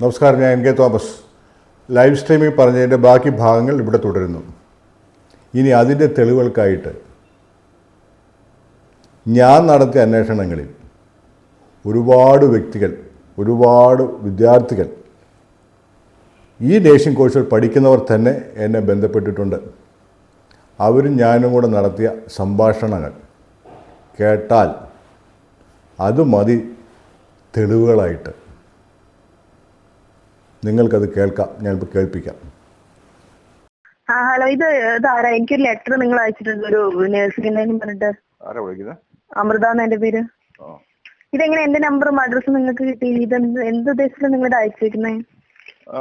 നമസ്കാരം ഞാൻ M K Thomas. Live streaming പറഞ്ഞതിന്റെ ബാക്കി ഭാഗങ്ങൾ ഇവിടെ തുടരുന്നു. ഇനി അതിന്റെ തെളിവുകൾക്കായിട്ട് ഞാൻ നടത്തിയ അന്വേഷണങ്ങളിൽ ഒരുപാട് വ്യക്തികൾ ഒരുപാട് വിദ്യാർത്ഥികൾ ഈ നേഴ്സിംഗ് കോഴ്സുകൾ പഠിക്കുന്നവർ തന്നെ എന്നെ ബന്ധപ്പെട്ടിട്ടുണ്ട്. അവരും ഞാനും കൂടെ നടത്തിയ സംഭാഷണങ്ങൾ കേട്ടാൽ അത് മതി തെളിവുകളായിട്ട്. നിങ്ങൾക്കത് കേൾക്കാം. ഞാൻ കേൾപ്പിക്കാം. ആ ഹലോ ഇത് ഇതാരാ എനിക്കൊരു ലെറ്റർ നിങ്ങൾ അയച്ചിട്ടുണ്ട് ഒരു നേഴ്സിംഗ് പറഞ്ഞിട്ട്. ആരാ വിളിക്കുന്നത് അമൃത എന്ന് എന്റെ പേര്. ഇതെങ്ങനെ എന്റെ നമ്പറും അഡ്രസ്സും നിങ്ങൾക്ക് കിട്ടി ഇത് എന്ത് ഉദ്ദേശത്തിലാണ് നിങ്ങൾ ഇത് അയച്ചേക്കുന്നത് ആ,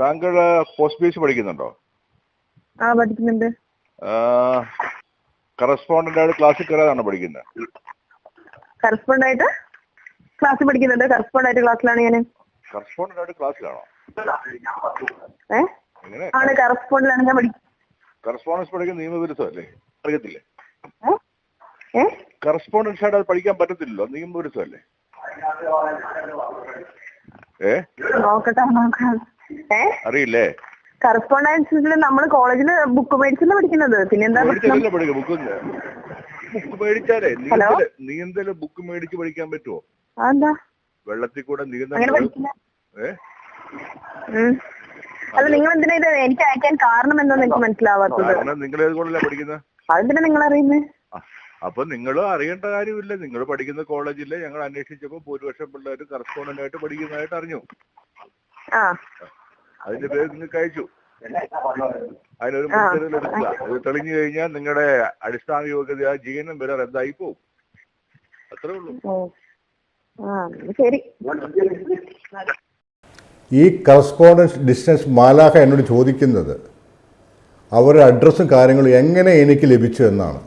താങ്കൾ പോസ്റ്റ് ബേസ് പഠിക്കുന്നുണ്ടോ? ആ പഠിക്കുന്നുണ്ട്. കറസ്പോണ്ടന്റ് ആയിട്ട് ക്ലാസ്സിൽ കയറാനാണ് പഠിക്കുന്നത് കറസ്പോണ്ട് ആയിട്ട് ക്ലാസ് പഠിക്കുന്നുണ്ട്. കറസ്പോണ്ട് ആയിട്ട് ക്ലാസ്സിലാണ് ഞാൻ കറസ്പോണ്ടന്റ് ക്ലാസ്സിലാണോ? ആണ് കറസ്പോണ്ടിലാണ് ഞാൻ പഠിക്കുന്നത് കറസ്പോണ്ടൻസ് പഠിക്കുന്ന നിയമവിരുദ്ധമല്ലേ? അറിയത്തില്ലേ? കറസ്പോണ്ടൻസ് ആയിട്ട് അത് പഠിക്കാൻ പറ്റത്തില്ലല്ലോ നിയമവിരുദ്ധമല്ലേ? ഏ? അറിയില്ലേ? കറസ്പോണ്ടൻസിൽ നമ്മൾ കോളേജിൽ ബുക്ക് മേടിച്ചല്ല പഠിക്കുന്നത്? പിന്നെന്താ ബുക്ക് ബുക്ക് മേടിച്ചാലേ? നീന്തൽ ബുക്ക് മേടിച്ച് പഠിക്കാൻ പറ്റുമോ അതെന്താ? വെള്ളത്തിൽ കൂടെ പഠിക്കില്ല ഏ? അത് നിങ്ങൾ എന്തിനാ ഇത് എനിക്ക് അയക്കാൻ കാരണം എന്താ എനിക്ക് മനസ്സിലാവാത്തത്. കാരണം നിങ്ങൾ ഏത് പഠിക്കുന്നത് അതെന്തിനാ നിങ്ങൾ അറിയുന്നത് അപ്പൊ നിങ്ങൾ അറിയേണ്ട കാര്യമില്ല. നിങ്ങൾ പഠിക്കുന്ന കോളേജിൽ ഞങ്ങൾ അന്വേഷിച്ചപ്പോൾ ഭൂരിപക്ഷം പിള്ളേർ കറസ്പോണ്ടന്റ് ആയിട്ട് പഠിക്കുന്നതായിട്ട് അറിഞ്ഞു. അതിന്റെ പേര് നിങ്ങൾക്ക് അയച്ചു. അതിനൊരു. മുൻകരുതൽ എടുക്കുക. ഇത് തെളിഞ്ഞു കഴിഞ്ഞാൽ നിങ്ങളുടെ അടിസ്ഥാന യോഗ്യത ജീവനം വരെ റദ്ദായി പോകും അത്രേ ഉള്ളൂ. ശരി. ഈ കറസ്പോണ്ടൻസ് ഡിസ്റ്റൻസ് മാലാഹ എന്നോട് ചോദിക്കുന്നത് അവരുടെ അഡ്രസ്സും കാര്യങ്ങളും എങ്ങനെ എനിക്ക് ലഭിച്ചു എന്നാണ്.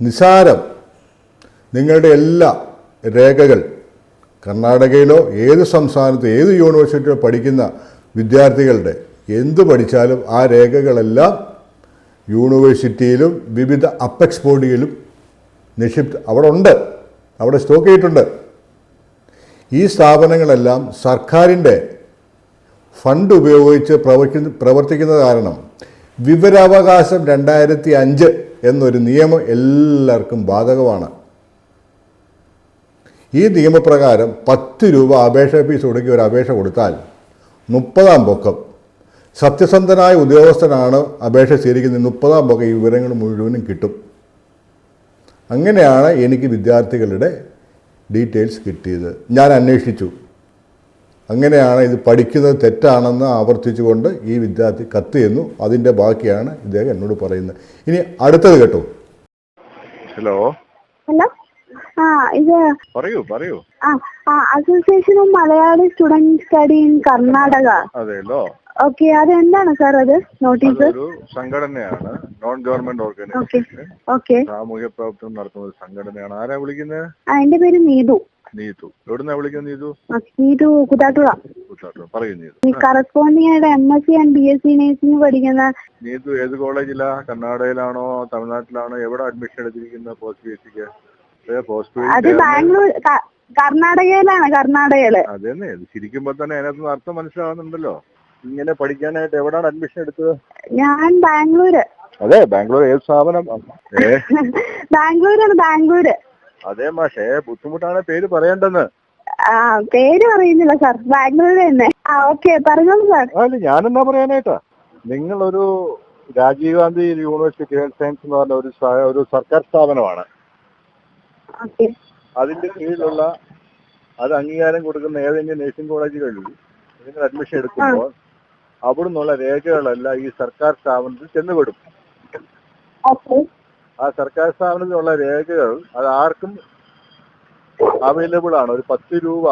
നിസാരം നിങ്ങളുടെ എല്ലാ രേഖകൾ കർണാടകയിലോ ഏത് സംസ്ഥാനത്തോ ഏത് യൂണിവേഴ്സിറ്റിയിലോ പഠിക്കുന്ന വിദ്യാർത്ഥികളുടെ എന്ത് പഠിച്ചാലും ആ രേഖകളെല്ലാം യൂണിവേഴ്സിറ്റിയിലും വിവിധ അപ്പെക്സ് ബോഡിയിലും നിക്ഷിപ്ത അവിടെ ഉണ്ട്. അവിടെ സ്റ്റോക്ക് ചെയ്തിട്ടുണ്ട്. ഈ സ്ഥാപനങ്ങളെല്ലാം സർക്കാരിന്റെ ഫണ്ട് ഉപയോഗിച്ച് പ്രവർത്തിക്കുന്ന പ്രവർത്തിക്കുന്ന കാരണം വിവരാവകാശം രണ്ടായിരത്തി അഞ്ച് എന്നൊരു നിയമം എല്ലാവർക്കും ബാധകമാണ്. ഈ നിയമപ്രകാരം പത്ത് രൂപ അപേക്ഷ ഫീസ് ഒടുക്കി ഒരു അപേക്ഷ കൊടുത്താൽ മുപ്പതാം പൊക്കം. സത്യസന്ധനായ ഉദ്യോഗസ്ഥനാണ് അപേക്ഷ സ്വീകരിക്കുന്നത്. മുപ്പതാം പൊക്കം ഈ വിവരങ്ങൾ മുഴുവനും കിട്ടും. അങ്ങനെയാണ് എനിക്ക് വിദ്യാർത്ഥികളുടെ ഡീറ്റെയിൽസ് കിട്ടിയത്. ഞാൻ അന്വേഷിച്ചു. അങ്ങനെയാണ് ഇത് പഠിക്കുന്നത് തെറ്റാണെന്ന് ആവർത്തിച്ചുകൊണ്ട് ഈ വിദ്യാർത്ഥി കത്ത് ചെന്നു അതിന്റെ ബാക്കിയാണ് ഇദ്ദേഹം എന്നോട് പറയുന്നത്. ഇനി അടുത്തത് കേട്ടോ. ഹലോ? ഹലോ? ആ ഇത് പറയൂ പറയൂ. ആ ആ association of Malayali student study in Karnataka അതെല്ലോ ഓക്കെ അത് എന്താണ് സാർ അത്? നോട്ടീസ് ഒരു സംഘടനയാണ് നോൺ ഗവൺമെന്റ് ഓർഗനൈസേഷൻ ഓക്കെ സാമൂഹ്യ പ്രവർത്തനം നടത്തുന്ന ഒരു സംഘടനയാണ്. ആരാ വിളിക്കുന്നത് ആ എന്റെ പേര് നീതു. നീതു. എവിടുന്നാ വിളിക്കുന്നത് നീതു? നീതു കുതാട്ടുള കൂത്താട്ടോ പറയൂ നീതു. ഈ corresponding M S C and B S C nursing പഠിക്കുന്ന നീതു ഏത് കോളേജിലാ? കർണാടകയിലാണോ? തമിഴ്നാട്ടിലാണോ? എവിടെ അഡ്മിഷൻ എടുത്തിരിക്കുന്ന പോസ്റ്റ് ബി എസ് സിക്ക് അത് ബാംഗ്ലൂർ കർണാടകയിലാണ് കർണാടകയിൽ. അതെന്നെ ശരിക്കുമ്പോ തന്നെ അതിനകത്ത് അർത്ഥം മനസ്സിലാവുന്നുണ്ടല്ലോ. ഇങ്ങനെ പഠിക്കാനായിട്ട് എവിടാണ് അഡ്മിഷൻ എടുത്തത്? ഞാൻ ബാംഗ്ലൂര്. അതെ ബാംഗ്ലൂർ ഏത് സ്ഥാപനം? ബാംഗ്ലൂരാണ് ബാംഗ്ലൂര്. അതേ മാഷേ ബുദ്ധിമുട്ടാണ് പേര് പറയേണ്ടെന്ന് ആ പേര് പറയുന്നില്ല സാർ. ബാംഗ്ലൂർ തന്നെ. ആ ഓക്കെ പറഞ്ഞോളൂ സാർ. അല്ല ഞാനെന്താ പറയാനായിട്ടാ? നിങ്ങളൊരു Rajiv Gandhi university health science എന്ന് പറഞ്ഞ ഒരു ഒരു സർക്കാർ സ്ഥാപനമാണ്. അതിന്റെ കീഴിലുള്ള അത് അംഗീകാരം കൊടുക്കുന്ന ഏതെങ്കിലും നഴ്സിംഗ് കോളേജുകളിൽ നിങ്ങൾ അഡ്മിഷൻ എടുക്കുമ്പോൾ അവിടുന്നുള്ള രേഖകളെല്ലാം ഈ സർക്കാർ സ്ഥാപനത്തിൽ കൊടുക്കും ആ സർക്കാർ സ്ഥാപനത്തിലുള്ള രേഖകൾ അത് ആർക്കും അവൈലബിൾ ആണ്. ഒരു പത്ത് രൂപ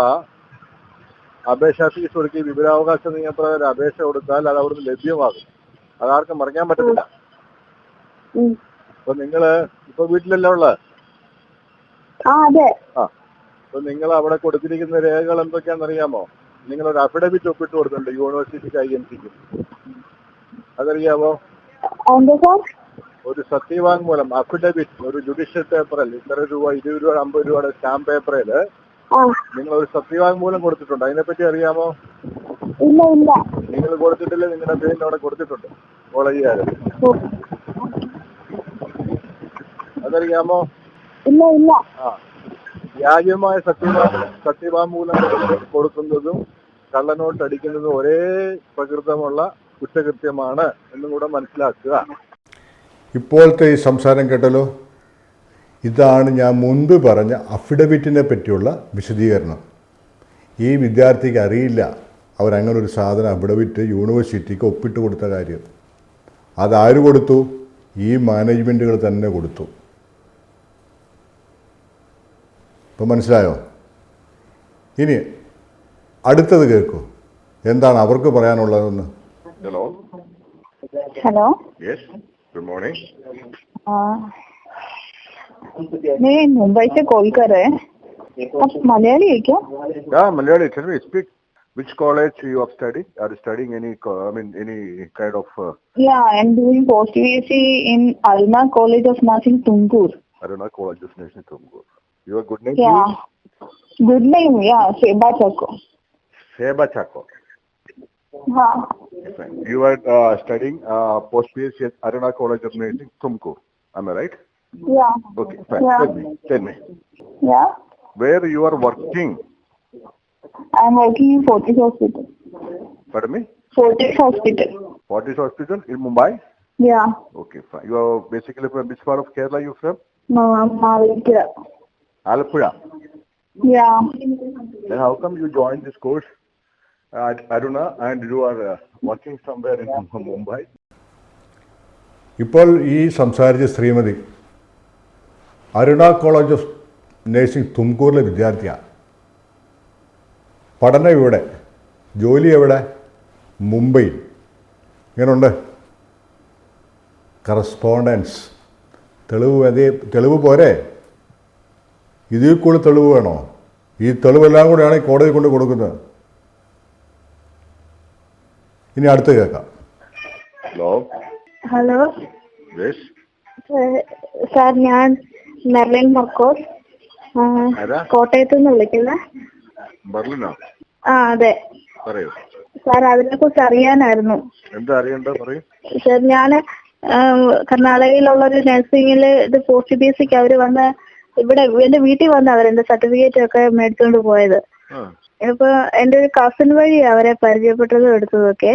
അപേക്ഷാ ഫീസ് കൊടുക്കി വിവരാവകാശ നിയമപ്രകാരം അപേക്ഷ കൊടുത്താൽ അത് അവിടുന്ന് ലഭ്യമാകും. അതാർക്കും മറിക്കാൻ പറ്റത്തില്ല. അപ്പൊ നിങ്ങൾ ഇപ്പൊ വീട്ടിലല്ല അതെ. ആ. അപ്പൊ നിങ്ങൾ അവിടെ കൊടുത്തിരിക്കുന്ന രേഖകൾ എന്തൊക്കെയാണെന്ന് അറിയാമോ? നിങ്ങൾ ഒരു അഫിഡവിറ്റ് ഒപ്പിട്ട് കൊടുത്തിട്ടുണ്ട് യൂണിവേഴ്സിറ്റിക്ക് ഐ എൻ സിക്ക് അതറിയാമോ എന്താ ഒരു സത്യവാങ്മൂലം അഫിഡവിറ്റ് ഒരു ജുഡീഷ്യൽ പേപ്പറിൽ ഇത്ര രൂപ ഇരുപത് രൂപ അമ്പത് രൂപയുടെ സ്റ്റാമ്പ് പേപ്പറിൽ നിങ്ങൾ ഒരു സത്യവാങ്മൂലം കൊടുത്തിട്ടുണ്ട്. അതിനെപ്പറ്റി അറിയാമോ? ഇല്ല ഇല്ല. നിങ്ങൾ കൊടുത്തിട്ടില്ല? നിങ്ങളുടെ പേരിൽ അവിടെ കൊടുത്തിട്ടുണ്ട്. കോളേജുകാര്. അതറിയാമോ? ഇല്ല ഇല്ല. ആ. വ്യാജമായ സത്യവാ സത്യവാങ്മൂലം കൊടുക്ക- കൊടുക്കുന്നതും കള്ളനോട്ട് അടിക്കുന്നതും ഒരേ പ്രകൃതമുള്ള കുറ്റകൃത്യമാണ് എന്നും കൂടെ മനസ്സിലാക്കുക. ഇപ്പോഴത്തെ ഈ സംസാരം കേട്ടല്ലോ? ഇതാണ് ഞാൻ മുൻപ് പറഞ്ഞ അഫിഡവിറ്റിനെ പറ്റിയുള്ള വിശദീകരണം. ഈ വിദ്യാർത്ഥിക്ക് അറിയില്ല അവരങ്ങനെ ഒരു സാധനം അഫിഡവിറ്റ് യൂണിവേഴ്സിറ്റിക്ക് ഒപ്പിട്ട് കൊടുത്ത കാര്യം. അതാര് കൊടുത്തു? ഈ മാനേജ്മെന്റുകൾ തന്നെ കൊടുത്തു. ഇപ്പം മനസ്സിലായോ ഇനി അടുത്തത് കേൾക്കൂ എന്താണ് അവർക്ക് പറയാനുള്ളതെന്ന് hello hello yes good morning मैं मुंबई से कॉल कर रहे हैं आप मलयाली है क्या Yeah, Malayali, tell me, speak. Which college you have studied? Are you studying any, co- I mean, any kind of, uh, Yeah, I'm doing post BSc in Alma College of Nursing, Tumkur. I don't know, college of Nation Tumkur. Your good name, Yeah. Good name, yeah, Sheba Chako. please? Seba Chako. Fine. You are uh, studying uh, post PhD at Aruna College of Nursing, Tumkur. Am I right? Yeah. Okay, fine. Yeah. Tell me, tell me, Yeah. where you are working? I'm working in Fortis Hospital. Pardon me? Fortis Hospital. Fortis Hospital in Mumbai? Yeah. Okay, fine. You are basically from which part of Kerala you from? No, I'm Malikira. Alappuzha. Yeah. Then how come you joined this course at Aruna and you are uh, working somewhere in Mumbai? ഇപ്പോൾ ഈ സംസാരിച്ച Shrimati Aruna college of nursing തുംകൂറിലെ വിദ്യാർത്ഥിയാണ് പഠനം ഇവിടെ ജോലി എവിടെ മുംബൈയിൽ ഇങ്ങനെയുണ്ട് കറസ്പോണ്ടൻസ് തെളിവ് തെളിവ് പോരെ ഇതിൽ കൂടുതൽ തെളിവ് വേണോ? ഈ തെളിവെല്ലാം കൂടെയാണ് ഈ കോടതി കൊണ്ട് കൊടുക്കുന്നത്. ഇനി അടുത്ത് കേൾക്കാം. ഹലോ? ഹലോ? സാർ ഞാൻ മെർലിൻ മർക്കോസ്? കോട്ടയത്ത് നിന്ന് വിളിക്കുന്നത് ആ അതെ. പറയൂ. സാർ അതിനെ കുറിച്ച് അറിയാനായിരുന്നു. എന്താ അറിയണ്ട പറയൂ. സാർ ഞാൻ കർണാടകയിലുള്ള ഒരു നഴ്സിംഗിൽ ഇത് പോസ്റ്റ് ബി എസ് സിക്ക് അവർ വന്ന് ഇവിടെ എന്റെ വീട്ടിൽ വന്ന അവർ എന്റെ സർട്ടിഫിക്കറ്റ് ഒക്കെ മേടിച്ചോണ്ട് പോയത്. ഇപ്പൊ എന്റെ ഒരു കസിൻ വഴി അവരെ പരിചയപ്പെട്ടതും എടുത്തതൊക്കെ.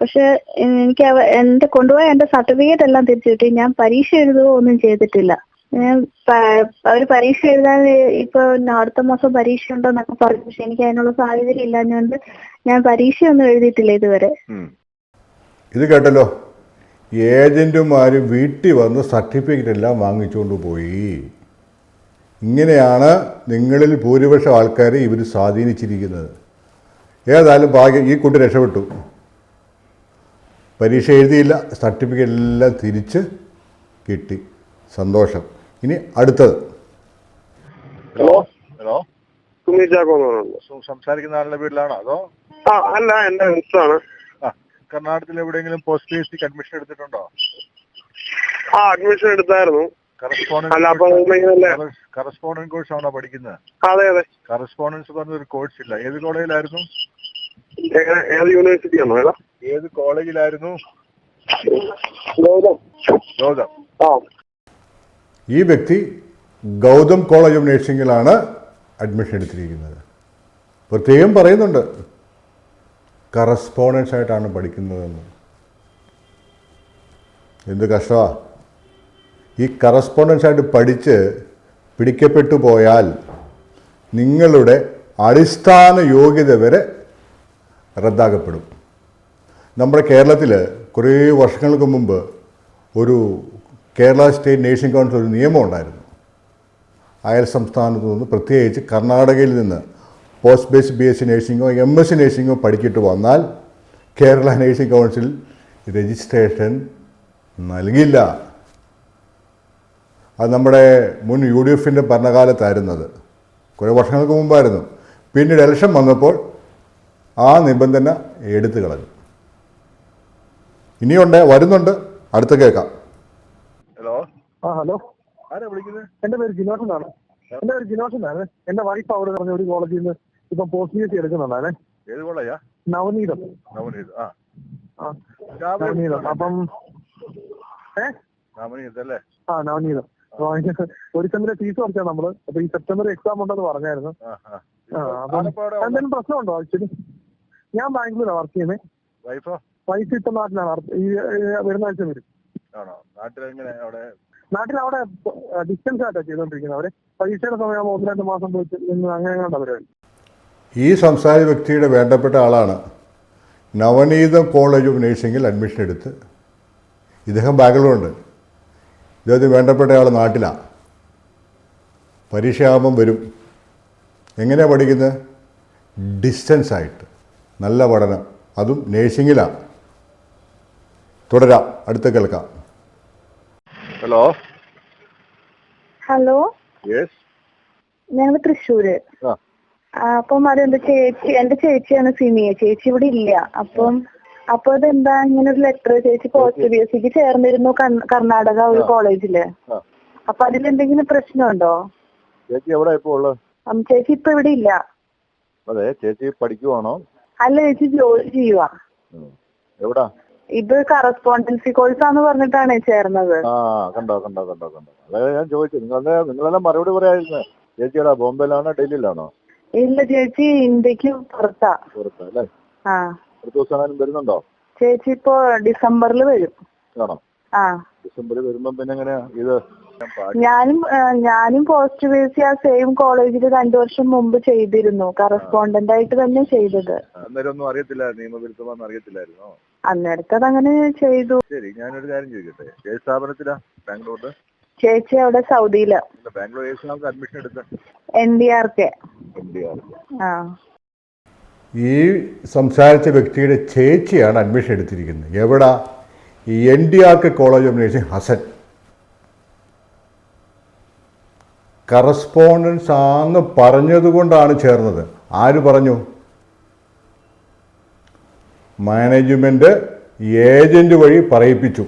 പക്ഷെ എനിക്ക് എന്റെ കൊണ്ടുപോയ എന്റെ സർട്ടിഫിക്കറ്റ് എല്ലാം തിരിച്ചു കിട്ടി. ഞാൻ പരീക്ഷ എഴുതുകയോ ഒന്നും ചെയ്തിട്ടില്ല. ഞാൻ അവർ പരീക്ഷ എഴുതാൻ ഇപ്പൊ അടുത്ത മാസം പരീക്ഷ ഉണ്ടോന്നൊക്കെ പറഞ്ഞു. പക്ഷെ എനിക്ക് അതിനുള്ള സാഹചര്യം ഇല്ലാഞ്ഞുകൊണ്ട് ഞാൻ പരീക്ഷ ഒന്നും എഴുതിയിട്ടില്ല ഇതുവരെ. ഇത് കേട്ടല്ലോ. ഏജന്റുമാർ വീട്ടിൽ വന്ന് സർട്ടിഫിക്കറ്റ് എല്ലാം വാങ്ങിച്ചുകൊണ്ട് പോയി. ഇങ്ങനെയാണ് നിങ്ങളിൽ ഭൂരിപക്ഷം ആൾക്കാരെ ഇവർ സ്വാധീനിച്ചിരിക്കുന്നത്. ഏതായാലും ഭാഗ്യം ഈ കുട്ടി രക്ഷപ്പെട്ടു. പരീക്ഷ എഴുതിയില്ല സർട്ടിഫിക്കറ്റ് എല്ലാം തിരിച്ച് കിട്ടി. സന്തോഷം. ഇനി അടുത്തത്. ഹലോ? ഹലോ? സുമി ചാക്കോ സംസാരിക്കുന്ന ആളുടെ വീട്ടിലാണോ അതോ? ആ അല്ല എന്റെ മിസ്സാണ്. കർണാടകത്തിൽ എവിടെയെങ്കിലും പോസ്റ്റ് പി എസ് സിക്ക് അഡ്മിഷൻ എടുത്തിട്ടുണ്ടോ? ആ അഡ്മിഷൻ എടുത്തായിരുന്നു. കറസ്പോണ്ടന്റ് കോഴ്സ് ആണോ പഠിക്കുന്നത്? അതെ അതെ. കറസ്പോണ്ടൻസ് പറഞ്ഞൊരു കോഴ്സ് ഇല്ല. ഏത് കോളേജിലായിരുന്നു? ഏത് യൂണിവേഴ്സിറ്റി ആണോ ഏത്? കോളേജിലായിരുന്നു? ഗൗതം. ഈ വ്യക്തി ഗൗതം കോളേജ് ഓഫ് നഴ്സിംഗിലാണ് അഡ്മിഷൻ എടുത്തിരിക്കുന്നത്. പ്രത്യേകം പറയുന്നുണ്ട്. കറസ്പോണ്ടൻസ് ആയിട്ടാണ് പഠിക്കുന്നതെന്ന്. എന്ത് കഷ്ടമാണ് ഈ കറസ്പോണ്ടൻസ് ആയിട്ട് പഠിച്ച് പിടിക്കപ്പെട്ടു പോയാൽ നിങ്ങളുടെ അടിസ്ഥാന യോഗ്യത വരെ റദ്ദാക്കപ്പെടും. നമ്മുടെ കേരളത്തിൽ കുറേ വർഷങ്ങൾക്ക് മുമ്പ് ഒരു കേരള സ്റ്റേറ്റ് നേഴ്സിംഗ് കൗൺസിൽ ഒരു നിയമം ഉണ്ടായിരുന്നു. അയൽ സംസ്ഥാനത്തു നിന്ന് പ്രത്യേകിച്ച് കർണാടകയിൽ നിന്ന് post base B S C നേഴ്സിംഗോ M S C നേഴ്സിംഗോ പഠിച്ചിട്ട് വന്നാൽ കേരള നേഴ്സിംഗ് കൗൺസിൽ രജിസ്ട്രേഷൻ നൽകില്ല. അത് നമ്മുടെ മുൻ യു ഡി എഫിന്റെ ഭരണകാലത്തായിരുന്നത്. കുറേ വർഷങ്ങൾക്ക് മുമ്പായിരുന്നു. പിന്നീട് ഇലക്ഷൻ വന്നപ്പോൾ ആ നിബന്ധന എടുത്തു കളഞ്ഞു. ഇനിയുണ്ട് വരുന്നുണ്ട്. അടുത്ത കേൾക്കാം. ഹലോ? ആ ഹലോ? ആരാ വിളിക്കുന്നത് എന്റെ പേര് ജിനോഷൻ എന്നാണ് എന്റെ പേര് ജിനോഷൻ എന്നാണ് എന്റെ വൈഫ് അവിടെ പറഞ്ഞ ഒരു കോളേജിൽ നിന്ന് ഇപ്പം പോസ്റ്റ് സി എടുക്കുന്നുണ്ടാണ് ഏത് കോളേജാ നവനീതം. നവനീതം ആ. നവനീതം. അപ്പം ഏ? നവനീതം അല്ലേ? ആ നവനീതം. അപ്പൊ അതിന് ഒരു സെമ്മിലെ ഫീസ് കുറച്ചാ നമ്മൾ. അപ്പൊ ഈ സെപ്റ്റംബർ എക്സാം ഉണ്ടെന്ന് പറഞ്ഞായിരുന്നു. എന്തെങ്കിലും പ്രശ്നമുണ്ടോ ആക്ച്വലി ഞാൻ ബാംഗ്ലൂരാണ് വർക്ക് ചെയ്യുന്നത് വൈഫോ വൈഫ് ഇപ്പൊ നാട്ടിലാണ്. ഈ വരുന്ന ആഴ്ച വരും. നാട്ടിൽ അവിടെ? ഡിസ്റ്റൻസ് ആയിട്ടാണ് ചെയ്തോണ്ടിരിക്കുന്നത്. അവർ പരീക്ഷയുടെ സമയമാകുമ്പോൾ ഒന്ന് രണ്ട് മാസം പോയിട്ട് നിന്ന് അങ്ങനെ പരിപാടി ഈ സംസാര വ്യക്തിയുടെ വേണ്ടപ്പെട്ട ആളാണ്. നവനീതം കോളേജ് ഓഫ് നഴ്സിംഗിൽ അഡ്മിഷൻ എടുത്ത്. ഇദ്ദേഹം ബാംഗ്ലൂരുണ്ട്. ഇദ്ദേഹത്തിന് വേണ്ടപ്പെട്ട ആൾ നാട്ടിലാണ് പരീക്ഷയാകുമ്പം വരും. എങ്ങനെയാണ് പഠിക്കുന്നത് ഡിസ്റ്റൻസ് ആയിട്ട്. നല്ല പഠനം. അതും നേഴ്സിങ്ങിലാണ് തുടരാം. അടുത്ത കേൾക്കാം. ഹലോ ഹലോ യെസ് ഞങ്ങൾ തൃശ്ശൂര്. അപ്പം അതെന്താ ചേച്ചി എന്റെ ചേച്ചിയാണ് സിമിയ ചേച്ചി ഇവിടെ ഇല്ല. അപ്പം അപ്പൊ അതെന്താ? ഇങ്ങനെ ഒരു ലെറ്റർ ചേച്ചി പോസ്റ്റ് ബി എസ് സിക്ക് ചേർന്നിരുന്നു കർണാടക ഒരു കോളേജിൽ അപ്പൊ അതിലെന്തെങ്കിലും പ്രശ്നമുണ്ടോ? ചേച്ചി എവിടെ ഇപ്പോൾ ഉള്ളത് ചേച്ചി ഇപ്പൊ ഇവിടെ ഇല്ല. അതെ ചേച്ചി പഠിക്കുവാണോ? അല്ല ചേച്ചി ജോലി ചെയ്യുവാ. എവിടാ? ഇത് കറസ്പോണ്ടൻസി കോഴ്സാന്ന് പറഞ്ഞിട്ടാണ് ചേർന്നത്. ആ കണ്ടോ കണ്ടോ കണ്ടോ കണ്ടോ. അതെ ഞാൻ ചോദിച്ചു നിങ്ങളുടെ നിങ്ങളെല്ലാം മറുപടി പറയായിരുന്നു ചേച്ചിയുടെ ബോംബെയിലാണോ ഡൽഹിയിലാണോ? ഇല്ല ചേച്ചി ഇന്ത്യയ്ക്ക് പുറത്താ. പുറത്താ അല്ലേ? ആ. അടുത്ത ദിവസം ആരും വരുന്നുണ്ടോ? ചേച്ചി ഇപ്പോ ഡിസംബറിൽ വരും. ആണോ? ആ. ഡിസംബറിൽ വരുമ്പോ പിന്നെ എങ്ങനെയാ? ഇത് ഞാനും ഞാനും പോസ്റ്റ് പി സി ആ സെയിം കോളേജിൽ രണ്ടു വർഷം മുമ്പ് ചെയ്തിരുന്നു. കറസ്പോണ്ടന്റ് ആയിട്ട് തന്നെ ചെയ്തത്. അന്നേരം ഒന്നും അറിയത്തില്ല. നിയമവിരുദ്ധമാണെന്ന് അറിയത്തില്ലായിരുന്നോ? അന്നേരത്തെ അങ്ങനെ ചെയ്തു. ശരി ഞാനൊരു കാര്യം ചോദിക്കട്ടെ. ഏത് സ്ഥാപനത്തിലാ? ബാംഗ്ലൂരിൽ ചേച്ചി അവിടെ സൗദിയിൽ. ബാംഗ്ലൂർ അഡ്മിഷൻ എടുത്ത? N D R K N D R ആ. ഈ സംസാരിച്ച വ്യക്തിയുടെ ചേച്ചിയാണ് അഡ്മിഷൻ എടുത്തിരിക്കുന്നത്. എവിടെ? ഈ N D R K college of nursing Hassan. Correspondence ആന്ന് പറഞ്ഞതുകൊണ്ടാണ് ചേർന്നത്. ആര് പറഞ്ഞു? മാനേജ്മെന്റ് ഏജന്റ് വഴി പറയിപ്പിച്ചു.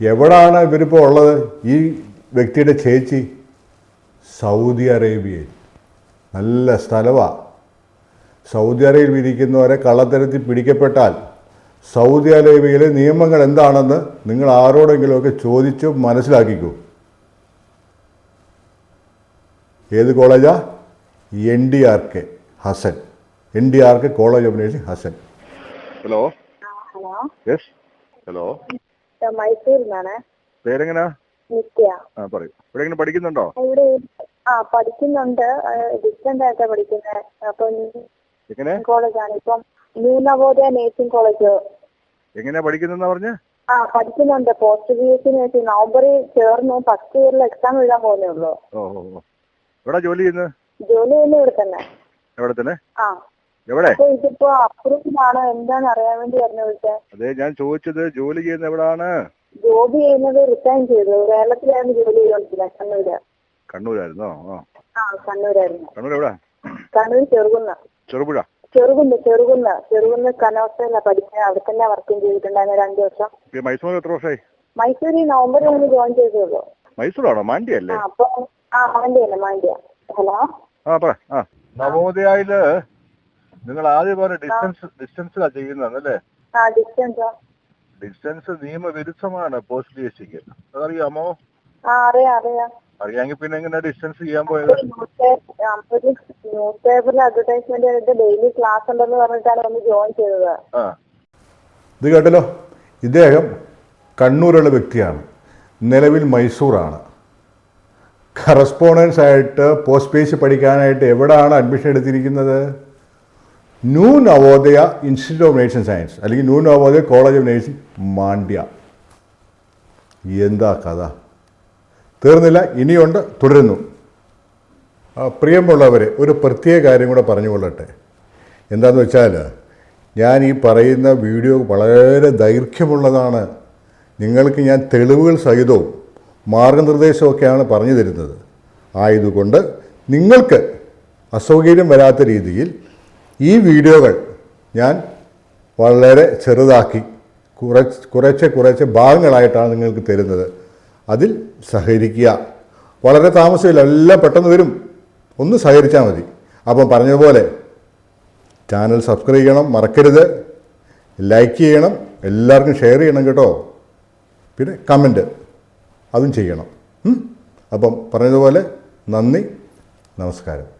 എവിടാണ് ഇവരിപ്പോൾ ഉള്ളത്? ഈ വ്യക്തിയുടെ ചേച്ചി? സൗദി അറേബ്യയിൽ. നല്ല സ്ഥലമാണ് സൗദി അറേബ്യയിൽ ഇരിക്കുന്നവരെ കള്ളത്തരത്തിൽ പിടിക്കപ്പെട്ടാൽ സൗദി അറേബ്യയിലെ നിയമങ്ങൾ എന്താണെന്ന് നിങ്ങൾ ആരോടെങ്കിലുമൊക്കെ ചോദിച്ച് മനസ്സിലാക്കിക്കൂ. ഏത് കോളേജാ? N D R K Hassan. N D R K college of nursing Hassan. Hello? Hello. Yes hello. മൈസൂരിൽ നിന്നാണ് പേരെങ്ങനാ? നിത്യ. ആ പറയൂ. ഇവിടെ എങ്ങനെ പഠിക്കുന്നുണ്ടോ? ഇവിടെ ആ പഠിക്കുന്നുണ്ട്. ഡിസ്റ്റന്റ് ആയിട്ടാണ് പഠിക്കുന്നത് അപ്പം എങ്ങനെ? കോളേജാണ്. ഇപ്പം ന്യൂ നവോദയ നേഴ്സിംഗ് കോളേജ്. എങ്ങനെയാ പഠിക്കുന്നെന്നാ പറഞ്ഞ? ആ പഠിക്കുന്നുണ്ട്. Post B S C nursing. നവംബറിൽ ചേർന്നു. ഫസ്റ്റ് ഇയറിൽ എക്സാം എഴുതാൻ പോകുന്നേ ഉള്ളൂ. ഓ ഓ എവിടെ ജോലി ചെയ്യുന്നത് ജോലി ചെയ്യുന്ന ഇവിടെ തന്നെ. എവിടെ തന്നെ? ആ. എവിടെ? ഇതിപ്പോ അപ്രൂവ്ഡ് ആണ് എന്താന്ന് അറിയാൻ വേണ്ടി പറഞ്ഞു വിളിച്ചത് അതെ ഞാൻ ചോദിച്ചത് ജോലി ചെയ്യുന്ന എവിടാണ്? ജോബ് ചെയ്യുന്നത് റിസൈൻ ചെയ്തു. കേരളത്തിലായിരുന്നു ജോലി ചെയ്തോണ്ടിരുന്നത് കണ്ണൂര്. കണ്ണൂരായിരുന്നോ? ആ. കണ്ണൂരായിരുന്നു. കണ്ണൂർ എവിടെ? കണ്ണൂർ ചെറുകുന്ന. ചെറുപുഴ? ചെറുകുന്ന് ചെറുകുന്ന്. ചെറുകുന്ന് കനോസ്റ്റല്ല പഠിക്കാൻ അവിടെ തന്നെ വർക്കും ചെയ്തിട്ടുണ്ടായിരുന്നു രണ്ടു വർഷം. മൈസൂർ എത്ര വർഷമായി മൈസൂരിൽ നവംബർ ഒന്ന് ജോയിൻ ചെയ്തോളൂ മൈസൂരാണോ? മാണ്ടി അല്ലേ ആ അപ്പൊ ആ മാണ്ടിയല്ല മാണ്ടിയ ഹലോ? ആ പറ. ആ. നവോദയയിൽ നിങ്ങൾ ആദ്യം പറഞ്ഞ ഡിസ്റ്റൻസ് ഡിസ്റ്റൻസിലാ ചെയ്യുന്നതല്ലേ ഡിസ്റ്റൻസ് നിയമവിരുദ്ധമാണ് പോസ്റ്റ് ഡി എസ് സിക്ക്. അതറിയാമോ? അറിയാം അറിയാം. അറിയാമെങ്കിൽ പിന്നെ എങ്ങനെ ഡിസ്റ്റൻസ് ചെയ്യാൻ പോയത്? ന്യൂസ് പേപ്പറിൽ അഡ്വർടൈസ്മെന്റ് ഡെയിലി ക്ലാസ് ഉണ്ടെന്ന് പറഞ്ഞിട്ടാണ് ഒന്ന് ജോയിൻ ചെയ്തത്. ആ. ഇത് കേട്ടല്ലോ? ഇദ്ദേഹം കണ്ണൂരുള്ള വ്യക്തിയാണ്. നിലവിൽ മൈസൂറാണ്. കറസ്പോണ്ടൻസ് ആയിട്ട് പോസ്റ്റ് പേജ് പഠിക്കാനായിട്ട് എവിടെയാണ് അഡ്മിഷൻ എടുത്തിരിക്കുന്നത്? New Navodaya institute of nursing science അല്ലെങ്കിൽ new Navodaya college of nursing Mandya. എന്താ കഥ? തീർന്നില്ല ഇനിയുണ്ട് തുടരുന്നു. പ്രിയമുള്ളവരെ ഒരു പ്രത്യേക കാര്യം കൂടെ പറഞ്ഞുകൊള്ളട്ടെ എന്താണെന്ന് വെച്ചാൽ ഞാൻ ഈ പറയുന്ന വീഡിയോ വളരെ ദൈർഘ്യമുള്ളതാണ്. നിങ്ങൾക്ക് ഞാൻ തെളിവുകൾ സഹിതവും മാർഗനിർദ്ദേശമൊക്കെയാണ് പറഞ്ഞു തരുന്നത്. ആയതുകൊണ്ട് നിങ്ങൾക്ക് അസൗകര്യം വരാത്ത രീതിയിൽ ഈ വീഡിയോകൾ ഞാൻ വളരെ ചെറുതാക്കി കുറച്ച് കുറച്ച് കുറച്ച് ഭാഗങ്ങളായിട്ടാണ് നിങ്ങൾക്ക് തരുന്നത്. അതിൽ സഹകരിക്കുക. വളരെ താമസമില്ല എല്ലാം പെട്ടെന്ന് വരും. ഒന്ന് സഹകരിച്ചാൽ മതി. അപ്പം പറഞ്ഞതുപോലെ ചാനൽ സബ്സ്ക്രൈബ് ചെയ്യണം മറക്കരുത്. ലൈക്ക് ചെയ്യണം എല്ലാവർക്കും ഷെയർ ചെയ്യണം കേട്ടോ. പിന്നെ കമന്റ് അതും ചെയ്യണം. അപ്പം പറഞ്ഞതുപോലെ നന്ദി നമസ്കാരം.